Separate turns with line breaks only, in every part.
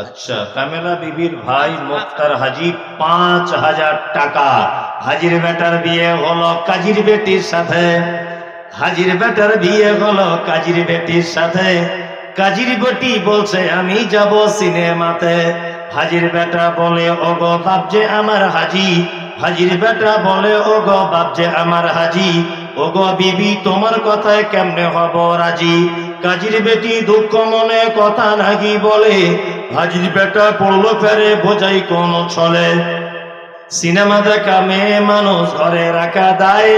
আচ্ছা কামেলা বিবির ভাই মুক্তার হাজি পাঁচ হাজার টাকা। হাজির বেটার বিয়ে হলো কাজীর বেটির সাথে। হাজির বেটার বিয়ে হলো কাজির বেটির সাথে। কাজীর বেটি বলছে, আমি যাব সিনেমাতে। হাজির বেটা বলে, ওগো বাপ যে আমার হাজি। হাজির বেটা বলে, ওগো বাপ যে আমার হাজি। ওগো বিবি, তোমার কথায় কেমনে হব রাজি? কাজির বেটি দুঃখ মনে কথা নাকি বলে হাজির বেটা পড়ল ফেরে, বোঝাই কোন ছলে। সিনেমা দেখা মেয়ে মানুষ ঘরে রাখা দায়,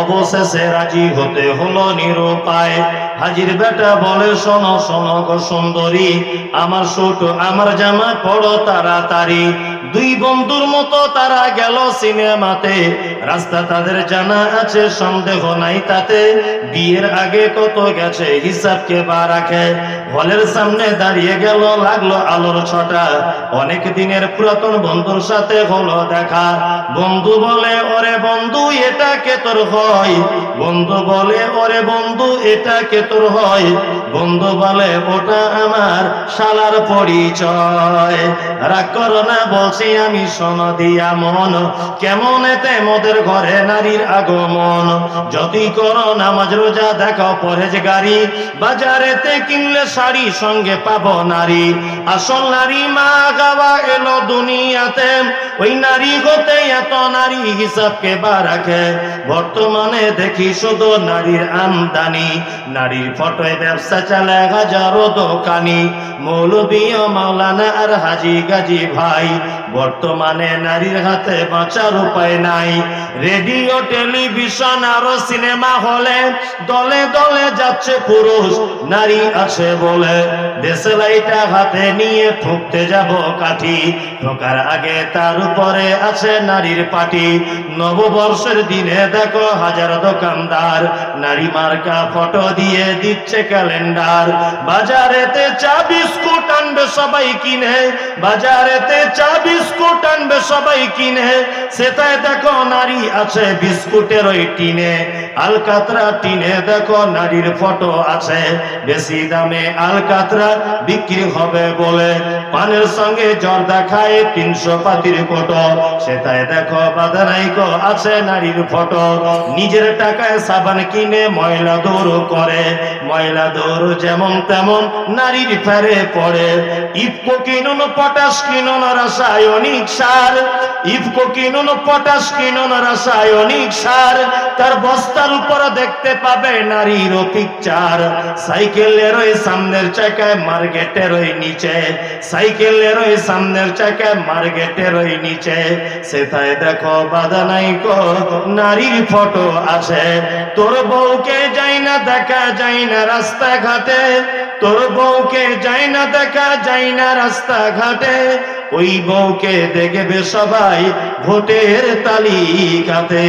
অবশেষে রাজি হতে হলো নিরুপায়। হাজির বেটা বলে, শোনো শোনো গো সুন্দরী, আমার ছোট, আমার জামা পড়ো তাড়াতাড়ি। দুই বন্ধুর মতো তারা গেল সিনেমাতে। রাস্তা তাদের জানা আছে, সন্দেহ নাই তাতে। বিয়ের আগে কত গেছে, হিসাবকে বা রাখে। হলের সামনে দাঁড়িয়ে গেল, লাগল আলোর ছটা। অনেক দিনের পুরাতন বন্ধুর সাথে হলো দেখা। বন্ধু বলে, ওরে বন্ধু, এটা কে তোর হয়? বন্ধু বলে, ওরে বন্ধু, এটা কে তোর হয়? বন্ধু বলে, ওটা আমার শালার পরিচয়। রাগ করো না বলছি আমি শোন দিয়া মন, কেমন এতে মোদের ঘরে নারীর আগমন? যতই করো নামাজ রোজা, দেখো পরেজ গাড়ি বাজারেতে কিনলে শাড়ি সঙ্গে পাবো নারী। আসল নারী মা গাওয়া এলো দুনিয়াতে, ওই নারী হতে এত নারী হিসাবকে বা রাখে? বর্তমানে দেখি শুধু নারীর আমদানি, নারীর ফটোয় ব্যবসা চালে হাজারো দোকানি। মৌলবী ও মাওলানা আর হাজি গাজি ভাই বর্তমানে নারীর হাতে বাঁচার উপায় নাই। রেডিও, টেলিভিশন আরও সিনেমা হলে দলে দলে যাচ্ছে পুরুষ, নারী আছে বলে। দেশে লাইটা হাতে নিয়ে ঠুকতে যাব কাঠি, ঠোকার আগে তার উপরে আছে নারীর পাটি। নববর্ষের দিনে দেখো হাজার দোকানদার, নারী মার্কা ফটো দিয়ে দিচ্ছে ক্যালেন্ডার। বাজারেতে চা, বিস্কুট আনবে সবাই কিনে, বাজারেতে চা, বিস্কুট আনবে, সবাই কিনে। সেটাই দেখো নারী আছে, বিস্কুটের ওই টিনে। আলকাতরা টিনে দেখো নারীর ফটো আছে। বেশি দামে আলকাতরা বিক্রি হবে বলে পানের সঙ্গে জর্দা খায় তিনশো পাতির ফটো। সেটাই দেখো বাদানাইকো আছে নারীর ফটো। নিজের টাকায় সাবান কিনে ময়লা দৌড় করে। ময়লা দৌড় যেমন তেমন নারীর ফেরে পড়ে। ইফকো কিনুন, পটাশ কিনুন, রাসায়নিক সার। ইফকো কিনুন, পটাশ কিনুন, রাসায়নিক সার। তার বস্তার উপর দেখতে পাবে নারীর পিকচার সাইকেলের ওই সামনের চাকায় মার্কেটের ওই নিচে। সাইকেলের ওই সামনের চাকায় মার্কেটের ওই নিচে। সেটাই দেখো বাধা নাই কো নারীর ফটো আছে তোর বউকে যাই না, দেখা যায় না রাস্তাঘাটে। তোর বউকে যাই না, দেখা যায় না রাস্তাঘাটে। ওই বউকে দেখবে সবাই ভোটের তালিকাতে।